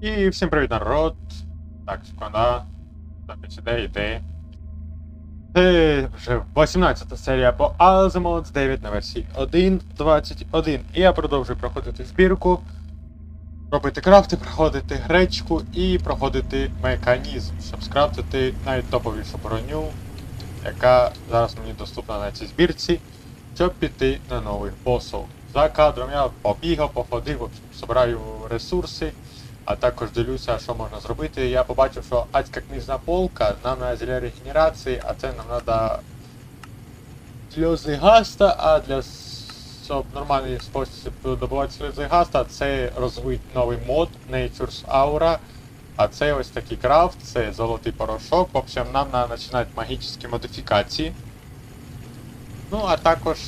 І всім привіт, народ. Так, секунда. Запись іде, йде. Це вже 18 серія по Azimuth 9 на версії 1.21. І я продовжую проходити збірку, робити крафти, проходити гречку і проходити механізм, щоб скрафтити найтоповішу броню, яка зараз мені доступна на цій збірці, щоб піти на нових босів. За кадром я побігав, походив, збираю ресурси. А також дивлюся, що можна зробити. Я побачив, що адська книжна полка нам на зілля регенерації, а це нам треба сльози гаста, а для щоб нормальний спосіб добувати сльози гаста, це розвить новий мод Nature's Aura. А це ось такий крафт, це золотий порошок. В общем, нам треба починати магічні модифікації. Ну, а також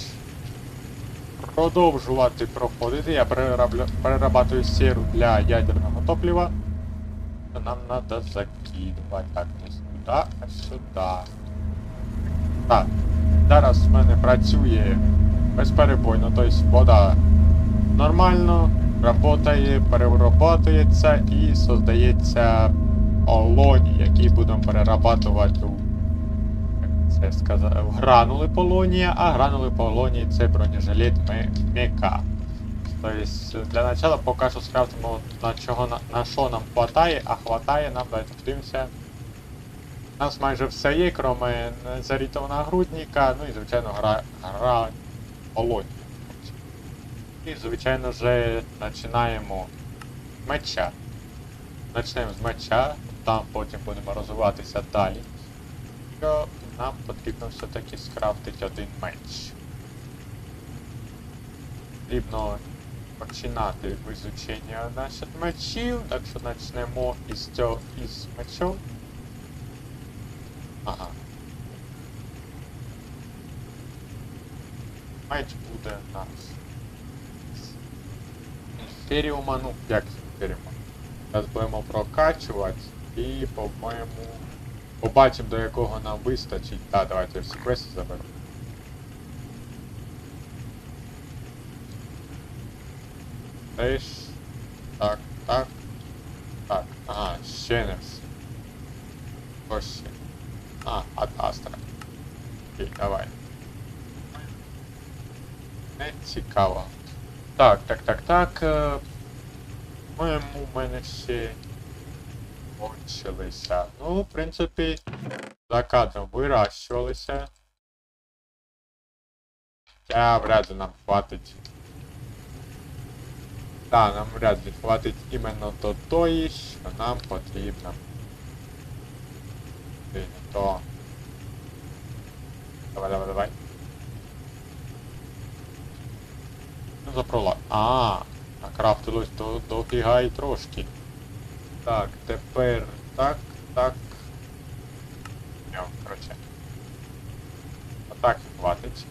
продовжувати проходити. Я перерабатую сіру для ядерного топлива. То Нам треба закидувати. Так, не сюди, а сюди. Так. Зараз в мене працює безперебойно, тобто вода нормально, працює, перерабатується і создається олоні, які будемо перерабатувати у це сказав, гранули полонія, а гранули полонії це бронежилет ме- мека. Тобто для начала поки що скрафтимо на чого на, на що нам хватає, а хватає нам, давайте подивимося. У нас майже все є, крім зарітого нагрудника, ну і звичайно гра, гра полонія. І звичайно же починаємо меча. Почнемо з меча, там потім будемо розвиватися далі нам потрібно все-таки скрафтити один меч. Потрібно починати визучення наших мечів, так що почнемо із цього із мечів. Ага. Меч буде у нас. Інферіума, ну як інферіума. Зараз будемо прокачувати і, по-моєму, Побачимо, до якого нам вистачить. Так, давайте всі квести заберемо. Теж. Так, так. Так. Ага, ще не все. Ось ще. А, от Астра. Окей, давай. Не цікаво. Так, так, так, так. е, По-моєму, у мене ще кончилися. Ну, в принципі, за кадром вирощувалися. Хоча вряд ли нам хватить. Так, нам вряд ли хватить іменно до тої, що нам потрібно. Ти не то. Давай, давай, давай. Ну, запрола. А, накрафтилось до, до фіга і трошки. Так, тепер так, так. Короче. Отак і хватить.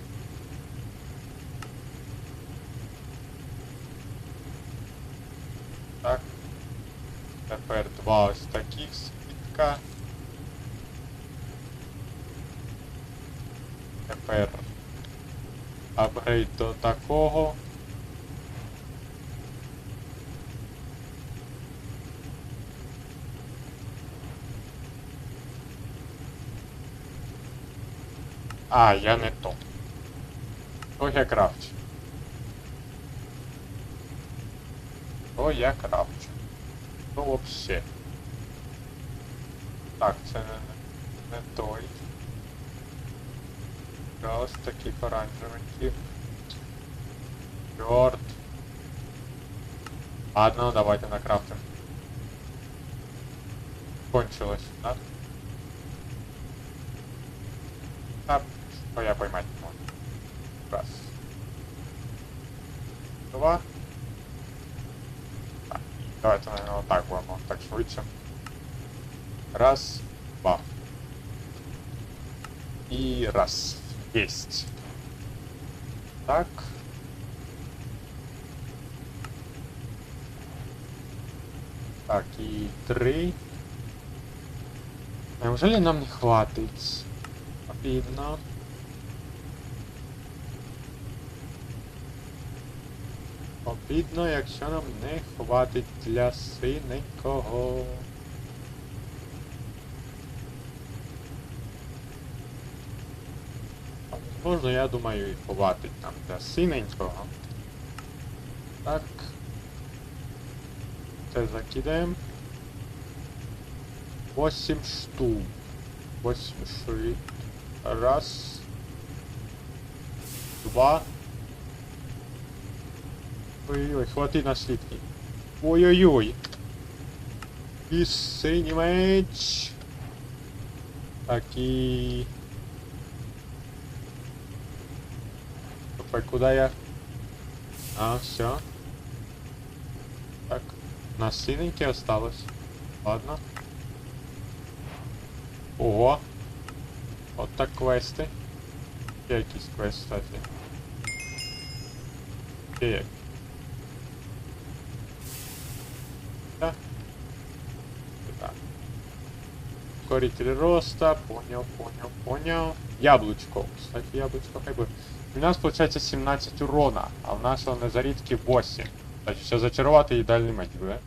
Так. Тепер два ось таких світка. Тепер апгрейд до такого. А, я не то. То я крафчу. То я крафчу. Ну вообще. Так, це не, не той. Ось такі оранжевенькі. Чорт. Ладно, давайте накрафтим. Кончилось, да? Что я поймать не могу. Раз. Два. Так, давайте, наверное, вот так будем, так швидше. Раз, два. И раз. Есть. Так. Так, и три. Неужели нам не хватить? Обидно. Обідно, якщо нам не хватить для синенького. Можна, я думаю, і хватить нам для синенького. Так. Це закидаємо. 8 штук. 8 штук. Раз. Два. Ой-ой, хвати на свідки. Ой-ой-ой. І синій меч. Так і... Опа, куда я? А, все. Так, на синенький осталось. Ладно. Ого. От так квести. Є якийсь квест, кстати. Як. Да. Так. Ускоритель роста, понял, понял, понял. Яблочко. Кстати, яблочко хай бы. У нас получается 17 урона, а у нашего на зарядке 8. Значить, ще зачарувати ідеальний меч буде.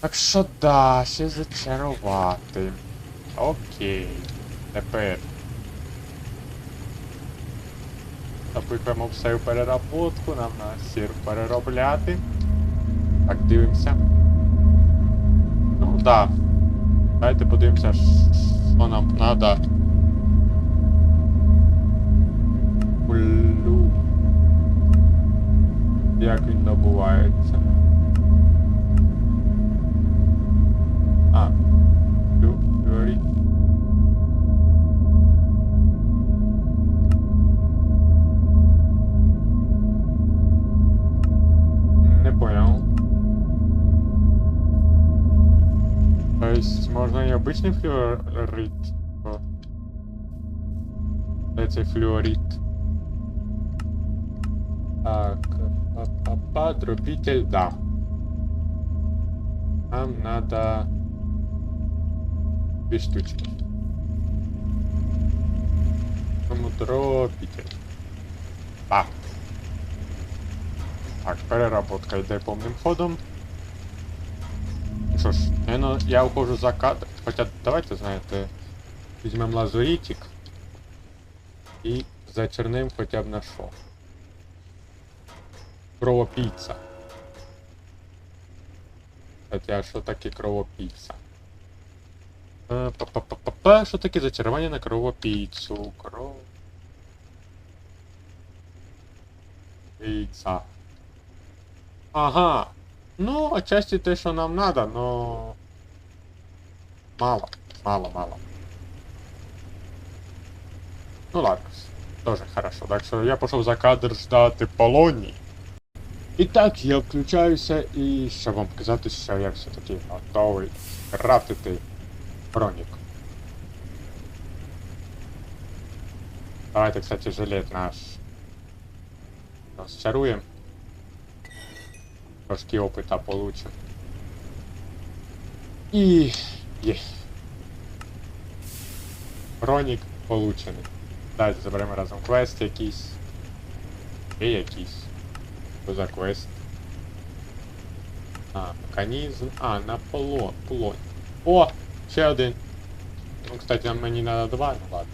Так що да, ще зачарувати. Окей. Тепер. Запихаємо все в переработку, нам на сір переробляти. Так, дивимося. Ну, да. Давайте подивимося, що нам треба. Блю. Як він добувається. Есть можно и обычный флюорит. Это флюорит. Так, па-па-па, дробитель, да. Нам надо две штучки. Тому дробитель. Так. Так, переработка йде повним ходом. Ну Що ж, наверно, я ухожу за кадр. Хоча давайте, знаєте, візьмемо лазурітик і зачерним хоча б на що. Кровопійця. Хоча що таке кровопійця? Е, Па-па-па-па-па, що таке зачарування на кровопійцю? Кров... Піца. Ага. Ну, отчасти те, що нам надо, но... Мало. Мало, мало. Ну ладно. Тоже хорошо. Так що я пішов за кадр ждати полоній. І так, я включаюся і щоб вам показати, що я все-таки готовий крафтити бронік. Давайте, кстати, жилет наш розчаруємо. Трошки опыта получим. І є. Бронік получений. Далі заберемо разом квест якийсь. Є якийсь. Що за квест? А, механізм. А, на поло. полон. О! Ще один. Ну, кстати, нам мені надо два, ну ладно.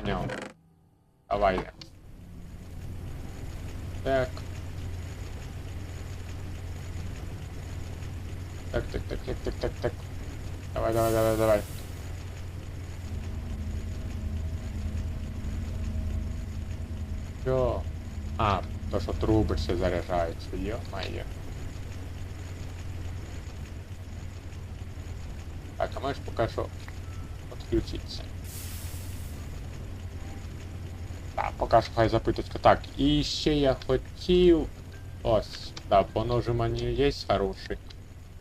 Понял. Давай. Так. Так, так, так, так, так, так, так. Давай, давай, давай, давай. Що? А, то що труби ще заряджаються, йо-моє. Так, а можеш поки що відключитися. Так, поки що хай запиточка. Так, і ще я хотів. Ось, да, по ножу мені є хороший.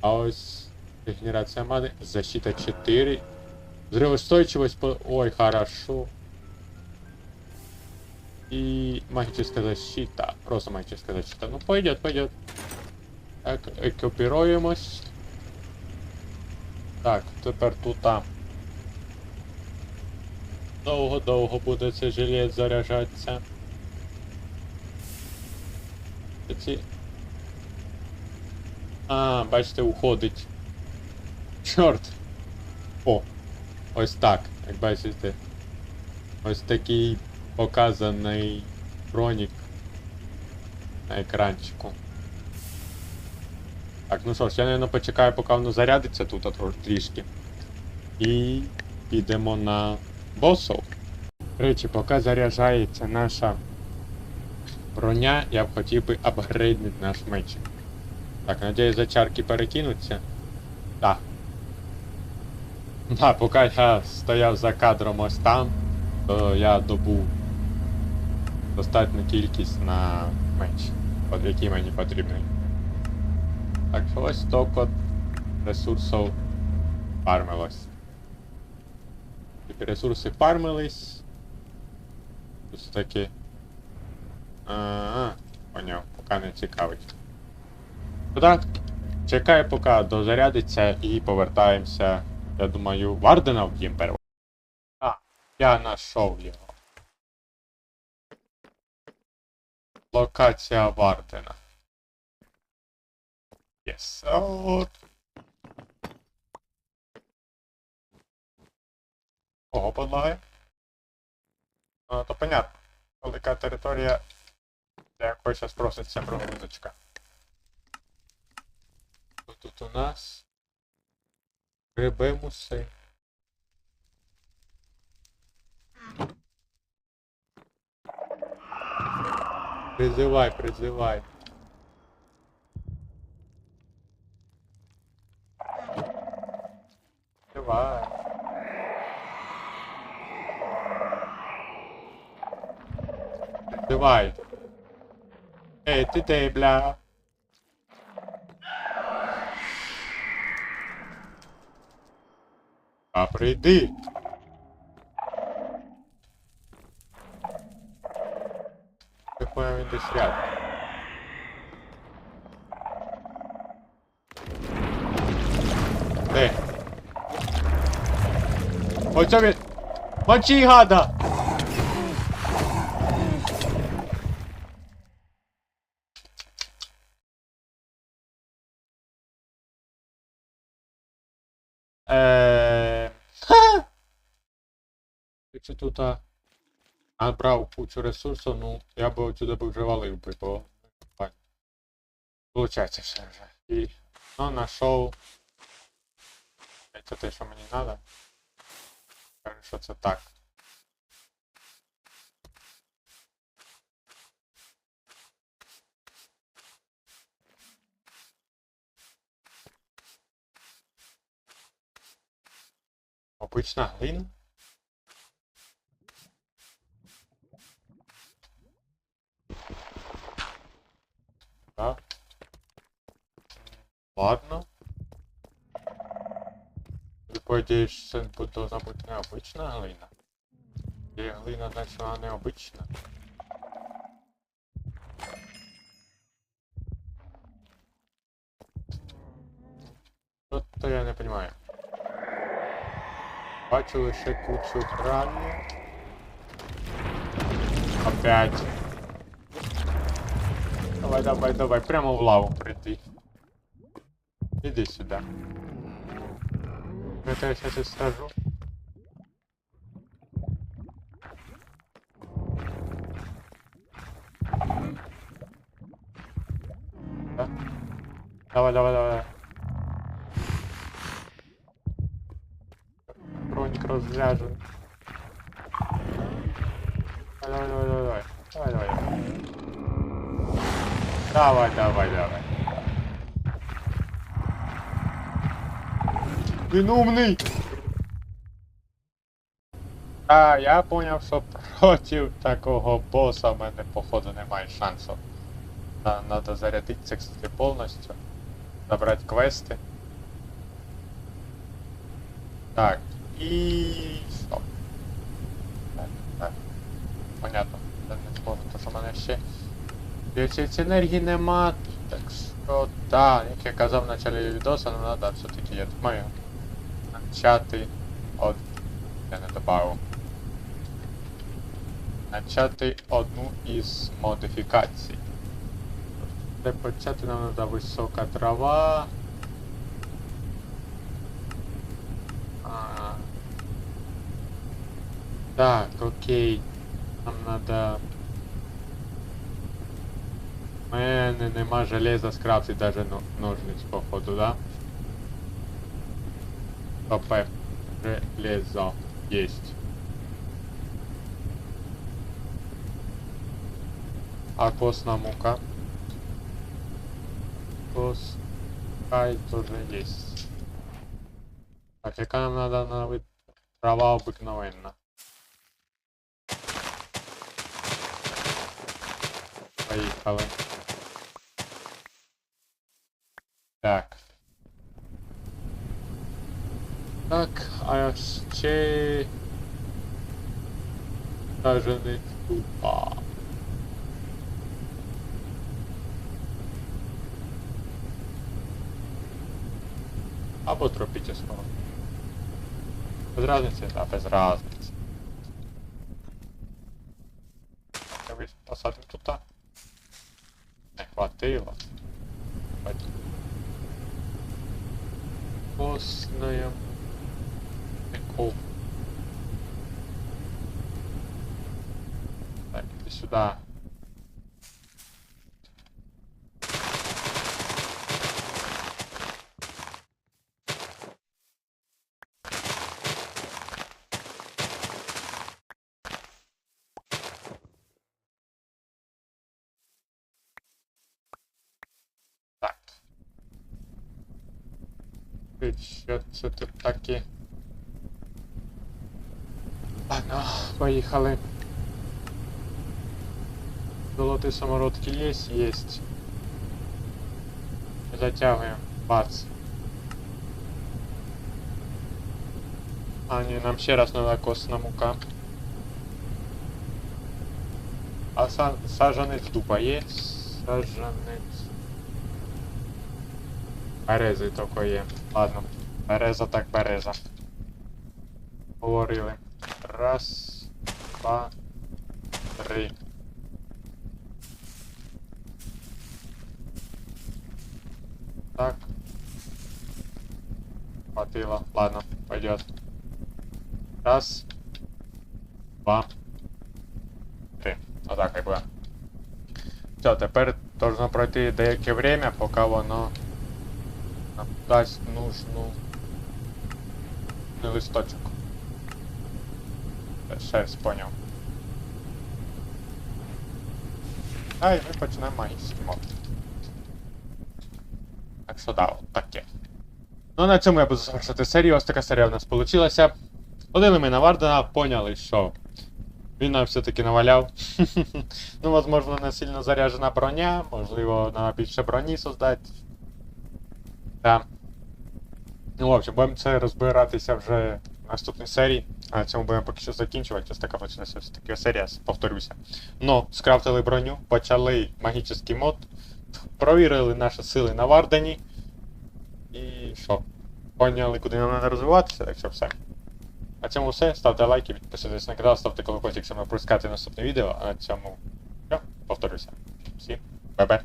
А ось регенерація мани, защита 4. Взрывоустойчивость по... Ой, хорошо. И магическая защита. Просто магическая защита. Ну, пойдет, пойдет. Так, екіпіруємось. Так, тепер тут. а, Довго-довго буде цей жилет заряджатися. Ці... А, бачите, уходить. Чорт. О, ось так, як бачите. Ось такий показаний бронік на екранчику. Так, ну що ж, я, наверное, почекаю, поки воно зарядиться тут трішки. І підемо на босов. Речі, поки заряджається наша броня, я б хотів би апгрейднути наш мечик. Так, надіюсь, зачарки перекинуться. Так. Да, поки я стояв за кадром ось там, то я добув достатню кількість на меч, от який мені потрібний. Так що ось столько ресурсів фармилось. Ресурси фармились. Ось таки. А, поняв, поки не цікавить. Ну так, чекаю, поки дозарядиться і повертаємося. Я думаю, Вардена вб'єм перво. А, я знайшов його. Локація Вардена. Yes. Ого, подлагає. Ну, то понятно. Велика територія, для якої зараз проситься прогрузочка. Тут у нас? Гриби муси. Призивай. Призивай. Призивай. Ей, ти де, бля? А прийди. Ти поняв, він десь рядом. Де? Оце він! Якщо тут а, кучу ресурсів, ну я би отсюди б вже валив би, бо. Получається все вже. І ну, знайшов. Це те, що мені треба. Кажу, що це так. Обична глина? Так. Ладно. Ти подієш, це должна бути необична глина. Є глина, значить вона необична. Що-то я не розумію. Бачу лише кучу гравію. Опять. Давай, давай, давай, прямо в лаву прийти. Іди сюди. Я тебе сейчас и сажу. Да? Давай, давай, давай. Броник разряжен. Давай, давай, давай, давай. Давай, давай, давай. Давай, давай, давай. Він умний! А, я поняв, що проти такого боса в мене, походу, немає шансу. На- Надо зарядитися, кстати, повністю. Забрати квести. Так, і... 10 енергії нема, так що да, як я казав в началі відоса, ну надо все-таки, я думаю, начати от Я не добавив. Начати одну із модифікацій. Де почати нам треба висока трава. Так, окей. Нам треба У мене нема железа скрафти даже ножниць, походу, да? ПП. Железо есть. А костна мука? Кос... Кай тоже есть. Так, яка нам надо на. Трава обикновенна. Поїхали. Так, а ще... Даже не тупа. Або тропічного. Без разниці? Да, без разниці. Дивись, посадимо тут. Не. Хватило. Так, сюда. Так. І Що це тут таке? Ладно, поїхали. Золотые самородки есть? Есть. Затягиваем. Бац. А, не, нам ще раз надо костна мука. А са саженець дуба є? Саженець. Берези тільки є. Ладно. Береза так береза. Говорили. Раз, два, три. Так. Хватило. Ладно, пойдет. Раз. Два. Три. Отак хай буде. Все, тепер должно пройти деяке время, поки воно нам дасть нужну листочок. Е, Шерсть, поняв. А, і ми почнемо магічний мод. Так що да, таке. Ну на цьому я буду завершити серію. Ось така серія в нас вийшла. Ходили ми на Вардена, поняли, що він нам все-таки наваляв. ну, можливо, не сильно заряджена броня, можливо, треба більше броні создати. Да. Ну, в общем, будемо це розбиратися вже в наступній серії. А на цьому будемо поки що закінчувати. Ось така почнеться все таки серія, повторюся. Ну, скрафтили броню, почали магічний мод, провірили наші сили на Вардені. І що? Поняли, куди нам треба розвиватися, так що все. На цьому все. Ставте лайки, підписуйтесь на канал, ставте колокольчик, щоб не пропускати наступне відео. А на цьому все, повторюся. Всім бай-бай.